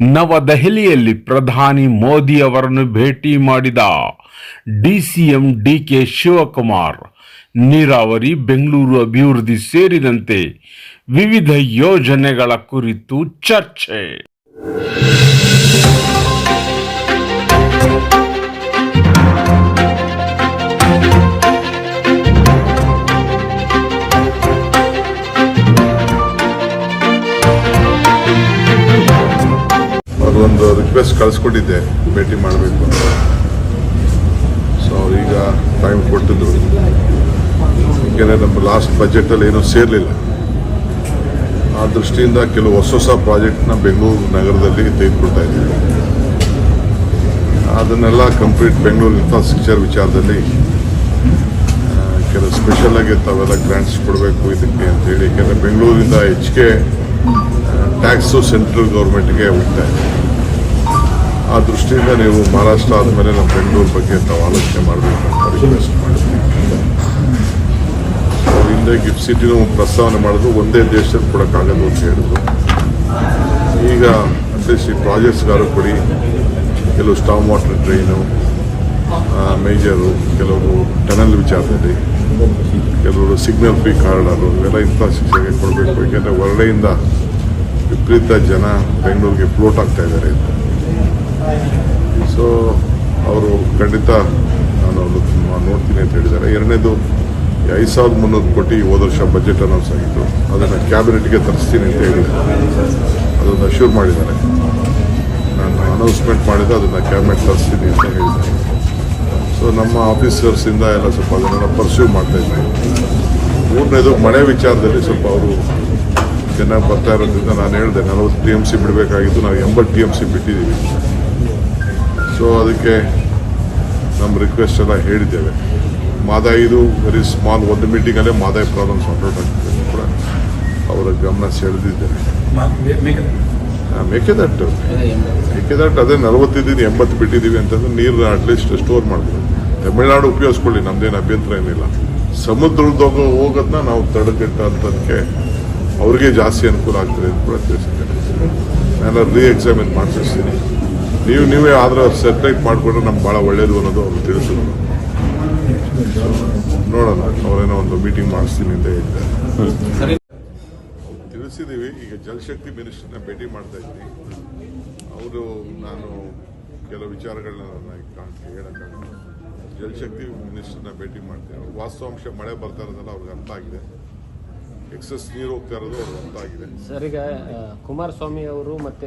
ನವದೆಹಲಿಯಲ್ಲಿ ಪ್ರಧಾನಿ ಮೋದಿ ಅವರನ್ನು ಭೇಟಿ ಮಾಡಿದ ಡಿಸಿಎಂ ಡಿಕೆ ಶಿವಕುಮಾರ್. ನೀರಾವರಿ, ಬೆಂಗಳೂರು ಅಭಿವೃದ್ಧಿ ಸೇರಿದಂತೆ ವಿವಿಧ ಯೋಜನೆಗಳ ಕುರಿತು ಚರ್ಚೆ. ರಿಕ್ವೆಸ್ಟ್ ಕಳಿಸ್ಕೊಟ್ಟಿದ್ದೆ, ಭೇಟಿ ಮಾಡಬೇಕು ಅಂತ. ಸೊ ಅವ್ರೀಗ ಟೈಮ್ ಕೊಟ್ಟಿದ್ರು ಏಕೆಂದರೆ ನಮ್ಮ ಲಾಸ್ಟ್ ಬಜೆಟಲ್ಲಿ ಏನೂ ಸೇರಲಿಲ್ಲ. ಆ ದೃಷ್ಟಿಯಿಂದ ಕೆಲವು ಹೊಸ ಹೊಸ ಪ್ರಾಜೆಕ್ಟ್ನ ಬೆಂಗಳೂರು ನಗರದಲ್ಲಿ ತೆಗೆದುಕೊಳ್ತಾ ಇದ್ದೀವಿ. ಅದನ್ನೆಲ್ಲ ಕಂಪ್ಲೀಟ್ ಬೆಂಗಳೂರು ಇನ್ಫ್ರಾಸ್ಟ್ರಕ್ಚರ್ ವಿಚಾರದಲ್ಲಿ ಕೆಲವು ಸ್ಪೆಷಲ್ ಆಗಿ ತಾವೆಲ್ಲ ಗ್ರ್ಯಾಂಟ್ಸ್ ಕೊಡಬೇಕು ಇದಕ್ಕೆ ಅಂತೇಳಿ ಏಕೆಂದರೆ ಬೆಂಗಳೂರಿಂದ ಹೆಚ್ಚಿಗೆ ಟ್ಯಾಕ್ಸು ಸೆಂಟ್ರಲ್ ಗೌರ್ಮೆಂಟ್ಗೆ ಹೋಗ್ತಾ ಇದೆ. ಆ ದೃಷ್ಟಿಯಿಂದ ನೀವು ಮಹಾರಾಷ್ಟ್ರ ಆದಮೇಲೆ ನಮ್ಮ ಬೆಂಗಳೂರು ಬಗ್ಗೆ ತಾವು ಆಲೋಚನೆ ಮಾಡಬೇಕು ಅಂತ ರಿಕ್ವೆಸ್ಟ್ ಮಾಡಿದ್ವಿ ಹಿಂದೆ ಗಿಫ್ಟ್ ಸಿಟಿನೂ ಪ್ರಸ್ತಾವನೆ ಮಾಡೋದು ಒಂದೇ ದೇಶದಲ್ಲಿ ಕೊಡೋಕ್ಕಾಗದು ಅಂತ ಹೇಳಿದ್ರು. ಈಗ ಅಟ್ಲೀಸ್ಟ್ ಈ ಪ್ರಾಜೆಕ್ಟ್ಸ್ಗಾರು ಕೊಡಿ, ಕೆಲವು ಸ್ಟಾಮ್ ವಾಟರ್ ಡ್ರೈನು ಮೇಜರು ಕೆಲವರು ಟನಲ್ ವಿಚಾರದಲ್ಲಿ, ಕೆಲವರು ಸಿಗ್ನಲ್ ಫ್ರೀ ಕಾರಿಡಾರು ಇವೆಲ್ಲ ಇನ್ಫ್ರಾಸ್ಟ್ರಕ್ಚರ್ಗೆ ಕೊಡಬೇಕು ಏಕೆಂದರೆ ಹೊರಡೆಯಿಂದ ವಿಪರೀತ ಜನ ಬೆಂಗಳೂರಿಗೆ ಫ್ಲೋಟ್ ಆಗ್ತಾ ಇದ್ದಾರೆ. ಸೊ ಅವರು ಖಂಡಿತ ನಾನು ನೋಡ್ತೀನಿ ಅಂತ ಹೇಳಿದ್ದಾರೆ. ಎರಡನೇದು ಐದು ಸಾವಿರದ ಮುನ್ನೂರು ಕೋಟಿ ಹೋದ ವರ್ಷ ಬಜೆಟ್ ಅನೌನ್ಸ್ ಆಗಿತ್ತು. ಅದನ್ನು ಕ್ಯಾಬಿನೆಟ್ಗೆ ತರಿಸ್ತೀನಿ ಅಂತ ಹೇಳಿದ್ದಾರೆ ಅದನ್ನು ಅಶ್ಯೂರ್ ಮಾಡಿದ್ದಾರೆ. ನಾನು ಅನೌನ್ಸ್ಮೆಂಟ್ ಮಾಡಿದ್ದೆ ಅದನ್ನು ಕ್ಯಾಬಿನೆಟ್ ತರಿಸ್ತೀನಿ ಅಂತ ಹೇಳಿದ್ದಾರೆ. ಸೊ ನಮ್ಮ ಆಫೀಸರ್ಸಿಂದ ಎಲ್ಲ ಸ್ವಲ್ಪ ಅದನ್ನೆಲ್ಲ ಪರ್ಸ್ಯೂ ಮಾಡ್ತಾ ಇದ್ದೆ ಮೂರನೇದು ಮಳೆ ವಿಚಾರದಲ್ಲಿ ಸ್ವಲ್ಪ ಅವರು ಚೆನ್ನಾಗಿ ಬರ್ತಾ ಇರೋದ್ರಿಂದ ನಾನು ಹೇಳಿದೆ, ನಲವತ್ತು ಟಿ ಎಂ ಸಿ ಬಿಡಬೇಕಾಗಿತ್ತು. ನಾವು ಎಂಬತ್ತು ಟಿ ಎಂ ಸಿ ಬಿಟ್ಟಿದ್ದೀವಿ. ಸೊ ಅದಕ್ಕೆ ನಮ್ಮ ರಿಕ್ವೆಸ್ಟ್ ಎಲ್ಲ ಹೇಳಿದ್ದೇವೆ. ಮಾದಾಯಿದು ವೆರಿ ಸ್ಮಾಲ್ ಒಂದು ಮೀಟಿಂಗಲ್ಲೇ ಮಾದಾಯಿ ಪ್ರಾಬ್ಲಮ್ ಸಾರ್ಟ್ ಔಟ್ ಆಗ್ತದೆ. ಕೂಡ ಅವರ ಗಮನ ಸೆಳೆದಿದ್ದೇನೆ ಮೇಕೆ ದಟ್ ಮೇಕೆ ದಟ್ ಅದೇ ನಲವತ್ತಿದ್ದೀನಿ ಎಂಬತ್ತು ಬಿಟ್ಟಿದ್ದೀವಿ ಅಂತಂದ್ರೆ ನೀರು ಅಟ್ಲೀಸ್ಟ್ ಸ್ಟೋರ್ ಮಾಡ್ತೀವಿ ತಮಿಳ್ನಾಡು ಉಪಯೋಗಿಸ್ಕೊಳ್ಳಿ ನಮ್ದೇನು ಅಭ್ಯಂತರ ಏನಿಲ್ಲ. ಸಮುದ್ರದೊಳಗೆ ಹೋಗೋದನ್ನ ನಾವು ತಡೆಗಟ್ಟೋದಕ್ಕೆ ಅವ್ರಿಗೆ ಜಾಸ್ತಿ ಅನುಕೂಲ ಆಗ್ತದೆ ಅಂತ ಕೂಡ ತಿಳಿಸಿದ್ದೇನೆ. ನಾನು ರೀ ಎಕ್ಸಾಮಿನ್ ಮಾಡಿಸ್ತೀನಿ ನೀವು ನೀವೇ ಆದ್ರೆ ಸೆಪ್ರೇಟ್ ಮಾಡಿಕೊಂಡ್ರೆ ನಮ್ಗೆ ಭಾಳ ಒಳ್ಳೇದು ಅನ್ನೋದು ಅವ್ರು ತಿಳಿಸಿದ್ರು. ನೋಡೋಣ, ಅವರೇನೋ ಒಂದು ಮೀಟಿಂಗ್ ಮಾಡಿಸ್ತೀನಿ ಅಂತ ಹೇಳಿದ್ದಾರೆ ತಿಳಿಸಿದ್ದೀವಿ ಈಗ ಜಲಶಕ್ತಿ ಮಿನಿಸ್ಟರ್ನ ಭೇಟಿ ಮಾಡ್ತಾ ಇದ್ದೀನಿ ಅವರು, ನಾನು ಕೆಲವು ವಿಚಾರಗಳನ್ನ ಹೇಳೋಕ್ಕಾಗಲ್ಲ. ಜಲಶಕ್ತಿ ಮಿನಿಸ್ಟರ್ನ ಭೇಟಿ ಮಾಡ್ತೀನಿ ಅವ್ರು ವಾಸ್ತವಾಂಶ ಮಳೆ ಬರ್ತಾ ಇರೋದೆಲ್ಲ ಅವ್ರಿಗೆ ಅರ್ಥ ಆಗಿದೆ. ಎಕ್ಸಸ್ ನೀರು ಹೋಗ್ತಾ ಇರೋದು ಅವ್ರಿಗೆ ಅರ್ಥ ಆಗಿದೆ. ಸರ್, ಈಗ ಕುಮಾರಸ್ವಾಮಿ ಅವರು ಮತ್ತೆ